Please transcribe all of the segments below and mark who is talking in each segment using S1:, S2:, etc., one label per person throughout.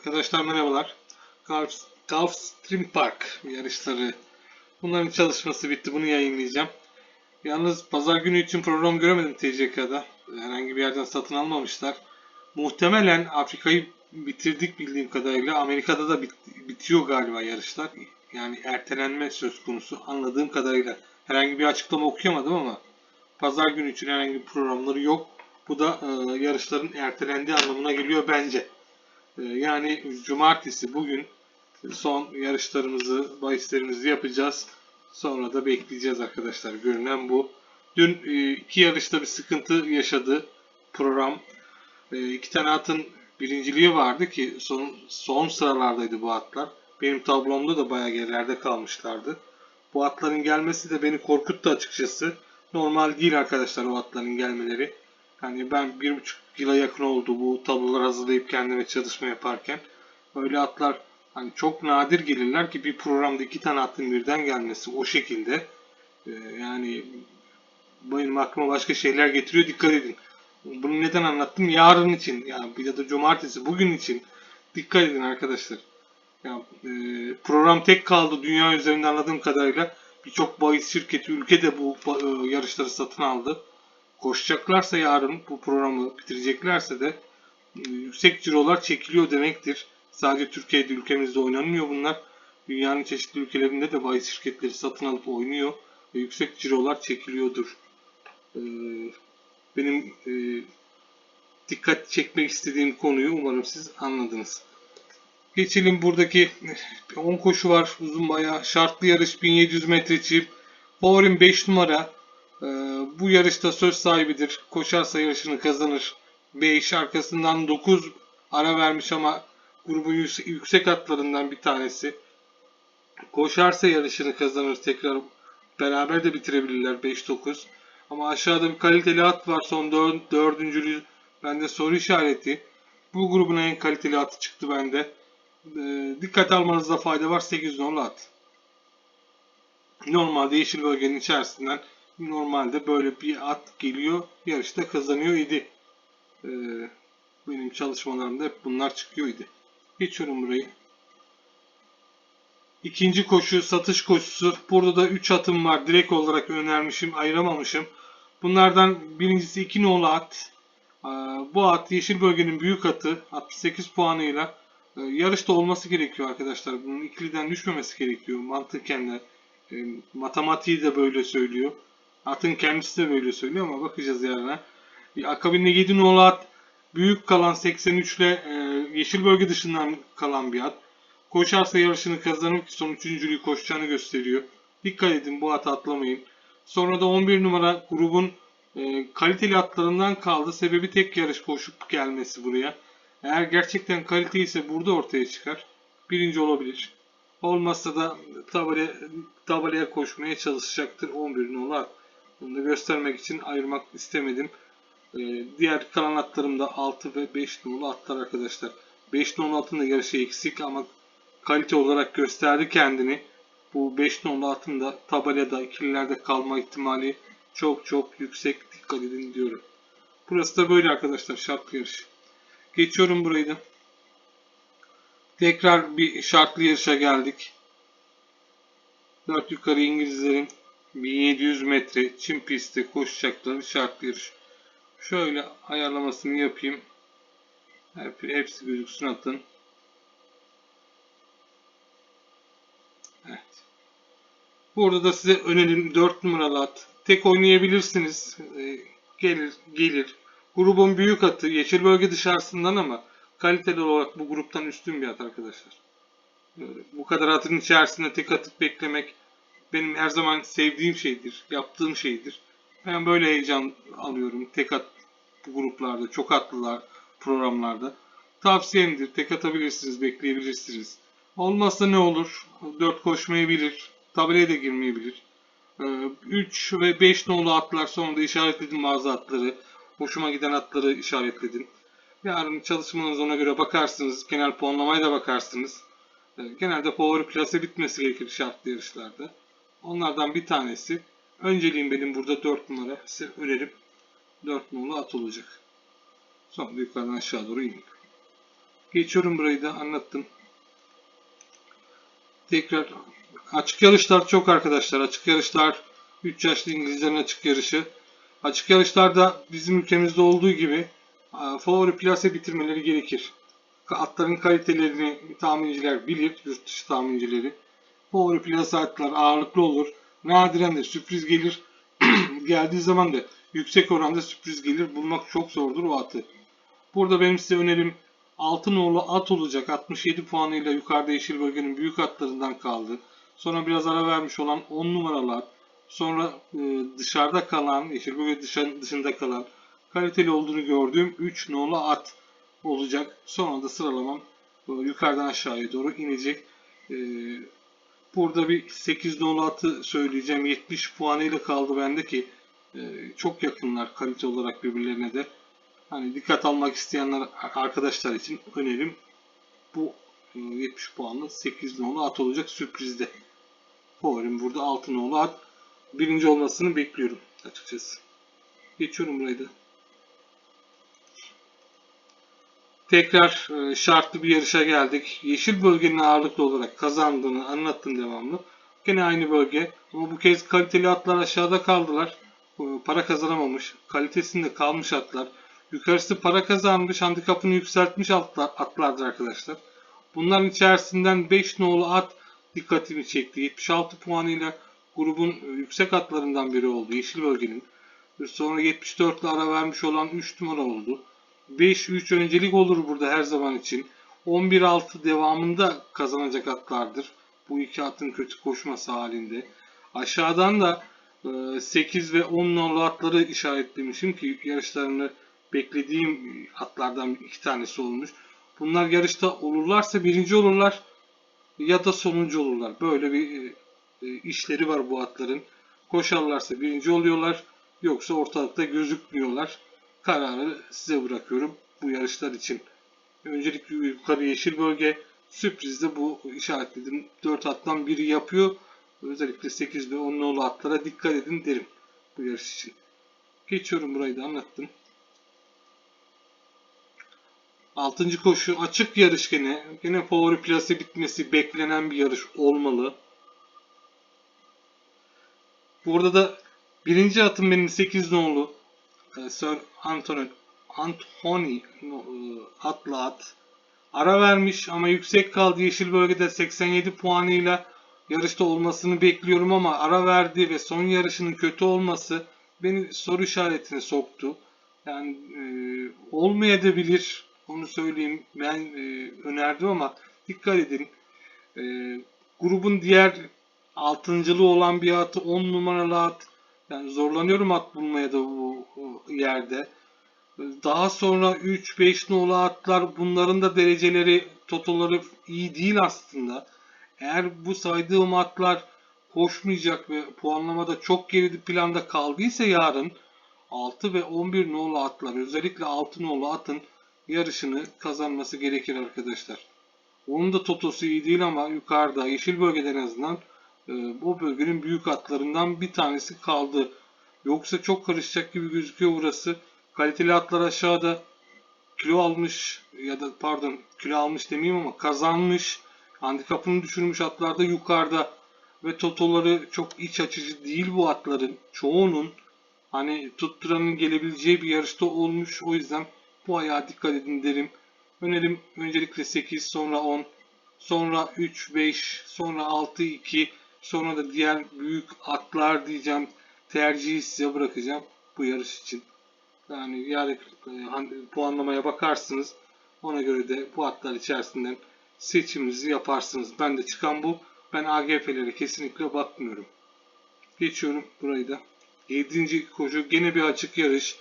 S1: Arkadaşlar merhabalar. Gulf, Gulfstream Park yarışları. Bunların çalışması bitti. Bunu yayınlayacağım. Yalnız pazar günü için program göremedim TCK'da. Herhangi bir yerden satın almamışlar. Muhtemelen Afrika'yı bitirdik bildiğim kadarıyla. Amerika'da da bit- bitiyor galiba yarışlar. Yani ertelenme söz konusu anladığım kadarıyla. Herhangi bir açıklama okuyamadım ama pazar günü için herhangi bir programları yok. Bu da e, yarışların ertelendiği anlamına geliyor bence. E, yani cumartesi bugün son yarışlarımızı, bahislerimizi yapacağız. Sonra da bekleyeceğiz arkadaşlar. Görünen bu. Dün e, iki yarışta bir sıkıntı yaşadı program. E, iki tane atın birinciliği vardı ki son, son sıralardaydı bu atlar. Benim tablomda da bayağı gerilerde kalmışlardı. Bu atların gelmesi de beni korkuttu açıkçası. Normal değil arkadaşlar o atların gelmeleri. Yani ben bir buçuk yıla yakın oldu bu tabloları hazırlayıp kendime çalışma yaparken. Öyle atlar hani çok nadir gelirler ki bir programda iki tane atın birden gelmesi o şekilde. Ee, yani benim aklıma başka şeyler getiriyor dikkat edin. Bunu neden anlattım? Yarın için yani ya da cumartesi bugün için dikkat edin arkadaşlar. Ya, e, program tek kaldı dünya üzerinde anladığım kadarıyla. Birçok bahis şirketi ülkede bu e, yarışları satın aldı. Koşacaklarsa yarın bu programı bitireceklerse de e, yüksek cirolar çekiliyor demektir. Sadece Türkiye'de ülkemizde oynanmıyor bunlar. Dünyanın çeşitli ülkelerinde de bahis şirketleri satın alıp oynuyor ve yüksek cirolar çekiliyordur. E, benim e, dikkat çekmek istediğim konuyu umarım siz anladınız. Geçelim buradaki 10 koşu var. Uzun bayağı şartlı yarış 1700 metre çift. Favorim 5 numara. Ee, bu yarışta söz sahibidir. Koşarsa yarışını kazanır. 5 arkasından 9 ara vermiş ama grubun yüksek, atlarından bir tanesi. Koşarsa yarışını kazanır. Tekrar beraber de bitirebilirler 5-9. Ama aşağıda bir kaliteli at var. Son 4. dördüncülüğü bende soru işareti. Bu grubun en kaliteli atı çıktı bende. Ee, dikkat almanızda fayda var. 8 nolu at. Normalde yeşil bölgenin içerisinden normalde böyle bir at geliyor. Yarışta kazanıyor idi. Ee, benim çalışmalarımda hep bunlar çıkıyor idi. Geçiyorum burayı. İkinci koşu satış koşusu. Burada da 3 atım var. Direkt olarak önermişim, ayıramamışım. Bunlardan birincisi 2 nolu at. Ee, bu at yeşil bölgenin büyük atı. 68 puanıyla e, yarışta olması gerekiyor arkadaşlar. Bunun ikiliden düşmemesi gerekiyor. Mantıken de e, matematiği de böyle söylüyor. Atın kendisi de böyle söylüyor ama bakacağız yarına. Akabinde 7 nolu at büyük kalan 83 ile e, yeşil bölge dışından kalan bir at. Koşarsa yarışını kazanır ki son üçüncülüğü koşacağını gösteriyor. Dikkat edin bu atı atlamayın. Sonra da 11 numara grubun e, kaliteli atlarından kaldı. Sebebi tek yarış koşup gelmesi buraya. Eğer gerçekten kalite ise burada ortaya çıkar. Birinci olabilir. Olmazsa da tabelaya, tabelaya koşmaya çalışacaktır 11 nolu Bunu da göstermek için ayırmak istemedim. Ee, diğer kalan atlarım da 6 ve 5 nolu atlar arkadaşlar. 5 nolu atın da yarışı eksik ama kalite olarak gösterdi kendini. Bu 5 nolu atın da tabelada ikililerde kalma ihtimali çok çok yüksek. Dikkat edin diyorum. Burası da böyle arkadaşlar şartlı yarış. Geçiyorum burayı da. Tekrar bir şartlı yarışa geldik. 4 yukarı İngilizlerin 1700 metre çim pistte koşacakları şartlı yarış. Şöyle ayarlamasını yapayım. Hep, hepsi gözüksün atın. Evet. Burada da size önerim 4 numaralı at. Tek oynayabilirsiniz. Ee, gelir, gelir. Grubun büyük atı yeşil bölge dışarısından ama kaliteli olarak bu gruptan üstün bir at arkadaşlar. Böyle, bu kadar atın içerisinde tek atıp beklemek benim her zaman sevdiğim şeydir, yaptığım şeydir. Ben böyle heyecan alıyorum tek at gruplarda, çok atlılar programlarda. Tavsiyemdir, tek atabilirsiniz, bekleyebilirsiniz. Olmazsa ne olur? 4 koşmayabilir, tabelaya da girmeyebilir. 3 ve 5 nolu atlar sonunda işaretledim bazı atları. Hoşuma giden atları işaretledim. Yarın çalışmanız ona göre bakarsınız. Genel puanlamaya da bakarsınız. Ee, genelde favori plase bitmesi gerekir şartlı yarışlarda. Onlardan bir tanesi. Önceliğim benim burada 4 numara. Size önerim 4 nolu at olacak. Sonra yukarıdan aşağı doğru inin. Geçiyorum burayı da anlattım. Tekrar açık yarışlar çok arkadaşlar. Açık yarışlar 3 yaşlı İngilizlerin açık yarışı. Açık yarışlarda bizim ülkemizde olduğu gibi favori plase bitirmeleri gerekir. Atların kalitelerini tahminciler bilir, yurt dışı tahmincileri. Favori plase atlar ağırlıklı olur. Nadiren de sürpriz gelir. Geldiği zaman da yüksek oranda sürpriz gelir. Bulmak çok zordur o atı. Burada benim size önerim altın oğlu at olacak. 67 puanıyla yukarıda yeşil bölgenin büyük atlarından kaldı. Sonra biraz ara vermiş olan 10 numaralı at. Sonra e, dışarıda kalan, yeşil bölge dışında kalan kaliteli olduğunu gördüğüm 3 nolu at olacak. Sonra da sıralamam e, yukarıdan aşağıya doğru inecek. E, burada bir 8 nolu atı söyleyeceğim. 70 puanıyla kaldı bende ki e, çok yakınlar kalite olarak birbirlerine de. Hani dikkat almak isteyenler arkadaşlar için önerim bu e, 70 puanlı 8 nolu at olacak sürprizde. Favorim burada 6 nolu at. Birinci olmasını bekliyorum açıkçası. Geçiyorum burayı da. Tekrar e, şartlı bir yarışa geldik. Yeşil bölgenin ağırlıklı olarak kazandığını anlattım devamlı. Gene aynı bölge ama bu kez kaliteli atlar aşağıda kaldılar. Para kazanamamış. Kalitesinde kalmış atlar. Yukarısı para kazanmış, handikapını yükseltmiş atlar, atlardır arkadaşlar. Bunların içerisinden 5 nolu at dikkatimi çekti. 76 puanıyla grubun yüksek atlarından biri oldu. Yeşil bölgenin. Sonra 74 ile ara vermiş olan 3 numara oldu. 5-3 öncelik olur burada her zaman için. 11-6 devamında kazanacak atlardır. Bu iki atın kötü koşması halinde. Aşağıdan da e, 8 ve 10 nolu atları işaretlemişim ki yarışlarını beklediğim atlardan iki tanesi olmuş. Bunlar yarışta olurlarsa birinci olurlar ya da sonuncu olurlar. Böyle bir e, e, işleri var bu atların. Koşarlarsa birinci oluyorlar yoksa ortalıkta gözükmüyorlar. Kararı size bırakıyorum bu yarışlar için. Öncelikle yukarı yeşil bölge sürprizde bu işaretledim. 4 attan biri yapıyor. Özellikle 8 ve 10 nolu atlara dikkat edin derim bu yarış için. Geçiyorum burayı da anlattım. Altıncı koşu açık yarış gene. Gene favori plase bitmesi beklenen bir yarış olmalı. Burada da birinci atım benim 8 nolu Sir Anthony Anthony e, atlı at. Ara vermiş ama yüksek kaldı. Yeşil bölgede 87 puanıyla yarışta olmasını bekliyorum ama ara verdi ve son yarışının kötü olması beni soru işaretine soktu. Yani e, olmayabilir. Onu söyleyeyim. Ben e, önerdim ama dikkat edin. E, grubun diğer altıncılığı olan bir atı 10 numaralı at. Yani zorlanıyorum at bulmaya da bu, yerde. Daha sonra 3-5 nolu atlar bunların da dereceleri, totoları iyi değil aslında. Eğer bu saydığım atlar koşmayacak ve puanlamada çok geride planda kaldıysa yarın 6 ve 11 nolu atlar özellikle 6 nolu atın yarışını kazanması gerekir arkadaşlar. Onun da totosu iyi değil ama yukarıda yeşil bölgede en azından bu bölgenin büyük atlarından bir tanesi kaldı. Yoksa çok karışacak gibi gözüküyor burası. Kaliteli atlar aşağıda kilo almış ya da pardon kilo almış demeyeyim ama kazanmış. Handikapını düşürmüş atlar da yukarıda. Ve totoları çok iç açıcı değil bu atların. Çoğunun hani tutturanın gelebileceği bir yarışta olmuş. O yüzden bu ayağa dikkat edin derim. Önerim öncelikle 8, sonra 10, sonra 3, 5, sonra 6, 2, sonra da diğer büyük atlar diyeceğim. Tercihi size bırakacağım bu yarış için. Yani yani e, puanlamaya bakarsınız. Ona göre de bu atlar içerisinden seçiminizi yaparsınız. Ben de çıkan bu. Ben AGF'lere kesinlikle bakmıyorum. Geçiyorum burayı da. 7. koşu gene bir açık yarış.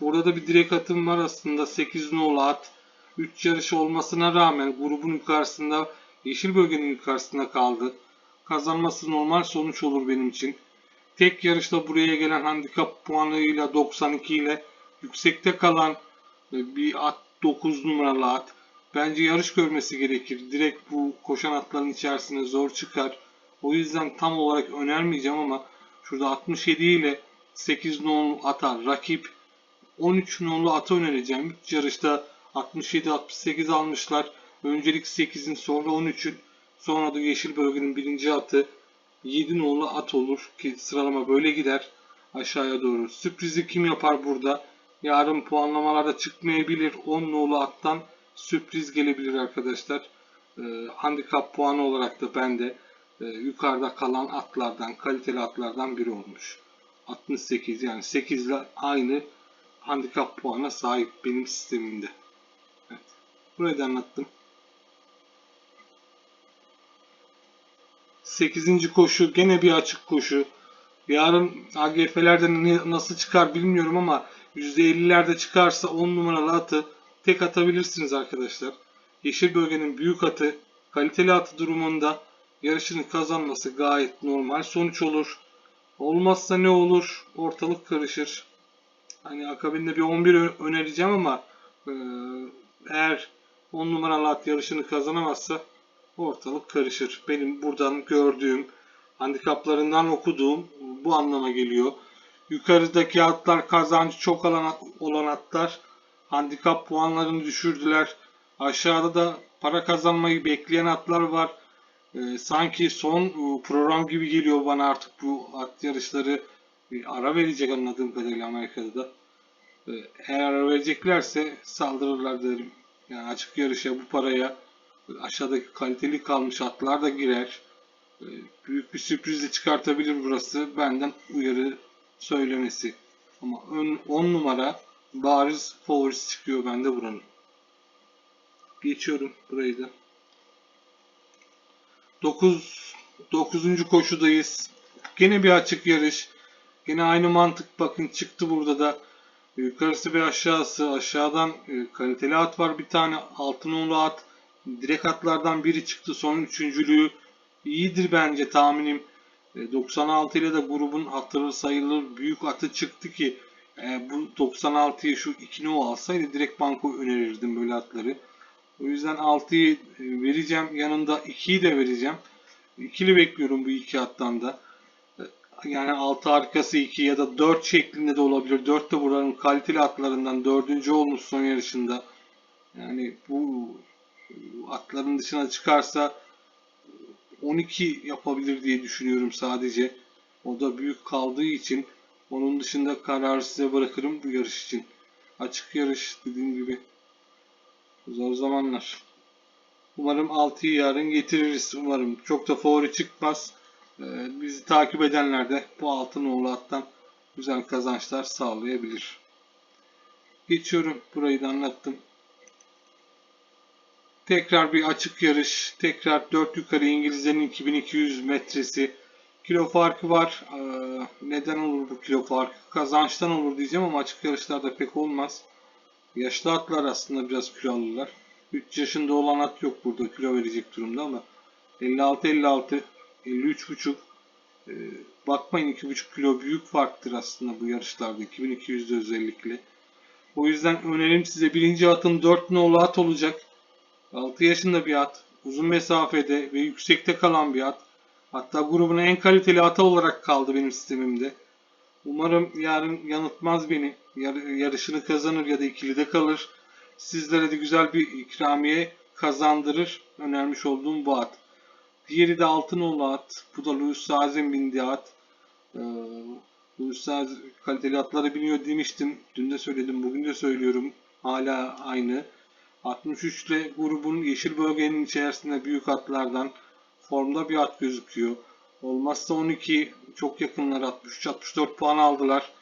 S1: Burada da bir direk atım var aslında. 8 nolu at. 3 yarış olmasına rağmen grubun yukarısında yeşil bölgenin yukarısında kaldı. Kazanması normal sonuç olur benim için. Tek yarışta buraya gelen handikap puanıyla 92 ile yüksekte kalan bir at 9 numaralı at. Bence yarış görmesi gerekir. Direkt bu koşan atların içerisine zor çıkar. O yüzden tam olarak önermeyeceğim ama şurada 67 ile 8 nolu ata rakip 13 nolu atı önereceğim. 3 yarışta 67-68 almışlar. Öncelik 8'in sonra 13'ün sonra da yeşil bölgenin birinci atı 7 nolu at olur ki sıralama böyle gider aşağıya doğru. Sürprizi kim yapar burada? Yarın puanlamalarda çıkmayabilir. 10 nolu attan sürpriz gelebilir arkadaşlar. Ee, handikap puanı olarak da bende e, yukarıda kalan atlardan, kaliteli atlardan biri olmuş. 68 yani 8 ile aynı handikap puana sahip benim sistemimde. Evet. Burayı da anlattım. 8. koşu gene bir açık koşu. Yarın AGF'lerden nasıl çıkar bilmiyorum ama %50'lerde çıkarsa 10 numaralı atı tek atabilirsiniz arkadaşlar. Yeşil bölgenin büyük atı, kaliteli atı durumunda yarışını kazanması gayet normal sonuç olur. Olmazsa ne olur? Ortalık karışır. Hani akabinde bir 11 ö- önereceğim ama eğer 10 numaralı at yarışını kazanamazsa ortalık karışır. Benim buradan gördüğüm, handikaplarından okuduğum bu anlama geliyor. Yukarıdaki atlar kazancı çok olan, olan atlar handikap puanlarını düşürdüler. Aşağıda da para kazanmayı bekleyen atlar var. Ee, sanki son e, program gibi geliyor bana artık bu at yarışları bir ara verecek anladığım kadarıyla Amerika'da da. Ee, eğer ara vereceklerse saldırırlar derim. Yani açık yarışa bu paraya aşağıdaki kaliteli kalmış atlar da girer. Ee, Büyük bir sürpriz de çıkartabilir burası. Benden uyarı söylemesi. Ama ön 10 numara bariz favorisi çıkıyor bende buranın. Geçiyorum burayı da. 9 9. koşudayız. Gene bir açık yarış. Gene aynı mantık bakın çıktı burada da. Yukarısı ve aşağısı. Aşağıdan e, kaliteli at var bir tane. Altın onlu at. Direkt atlardan biri çıktı. Son üçüncülüğü iyidir bence tahminim. E, 96 ile de grubun hatırı sayılır büyük atı çıktı ki e, bu 96'yı şu 2 no alsaydı direkt banko önerirdim böyle atları. O yüzden 6'yı e, vereceğim. Yanında 2'yi de vereceğim. İkili bekliyorum bu iki attan da. E, Yani 6 arkası 2 ya da 4 şeklinde de olabilir. 4 de buranın kaliteli atlarından 4. olmuş son yarışında. Yani bu e, atların dışına çıkarsa 12 yapabilir diye düşünüyorum sadece. O da büyük kaldığı için onun dışında kararı size bırakırım bu yarış için. Açık yarış dediğim gibi. Zor zamanlar. Umarım 6'yı yarın getiririz. Umarım çok da favori çıkmaz. Ee, bizi takip edenler de bu altın oğlu attan güzel kazançlar sağlayabilir. Geçiyorum. Burayı da anlattım. Tekrar bir açık yarış. Tekrar 4 yukarı İngilizlerin 2200 metresi. Kilo farkı var. Ee, neden olur bu kilo farkı? Kazançtan olur diyeceğim ama açık yarışlarda pek olmaz. Yaşlı atlar aslında biraz kilo alırlar. 3 yaşında olan at yok burada kilo verecek durumda ama 56-56, 53,5 ee, bakmayın 2,5 kilo büyük farktır aslında bu yarışlarda 2200'de özellikle. O yüzden önerim size birinci atın 4 nolu at olacak. 6 yaşında bir at. Uzun mesafede ve yüksekte kalan bir at. Hatta grubun en kaliteli atı olarak kaldı benim sistemimde. Umarım yarın yanıltmaz beni. Yar- yarışını kazanır ya da ikilide kalır. Sizlere de güzel bir ikramiye kazandırır. Önermiş olduğum bu at. Diğeri de Altınoğlu at. Bu da Louis Sazin bindiği at. Ee, Louis Saz kaliteli atları biniyor demiştim. Dün de söyledim, bugün de söylüyorum. Hala aynı. 63 ile grubun yeşil bölgenin içerisinde büyük atlardan formda bir at gözüküyor. Olmazsa 12 çok yakınlar 63-64 puan aldılar.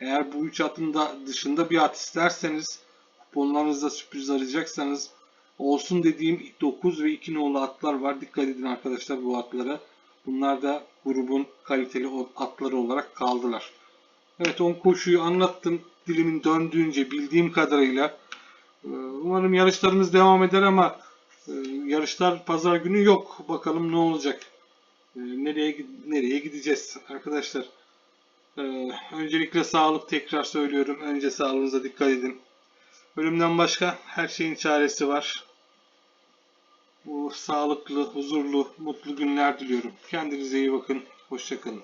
S1: Eğer bu 3 atın da dışında bir at isterseniz kuponlarınızda sürpriz arayacaksanız olsun dediğim 9 ve 2 nolu atlar var. Dikkat edin arkadaşlar bu atlara. Bunlar da grubun kaliteli atları olarak kaldılar. Evet 10 koşuyu anlattım. Dilimin döndüğünce bildiğim kadarıyla. Ee, Umarım yarışlarımız devam eder ama e, yarışlar pazar günü yok. Bakalım ne olacak. Ee, Nereye nereye gideceğiz arkadaşlar. Ee, Öncelikle sağlık tekrar söylüyorum. Önce sağlığınıza dikkat edin. Ölümden başka her şeyin çaresi var. Bu sağlıklı, huzurlu, mutlu günler diliyorum. Kendinize iyi bakın. Hoşçakalın.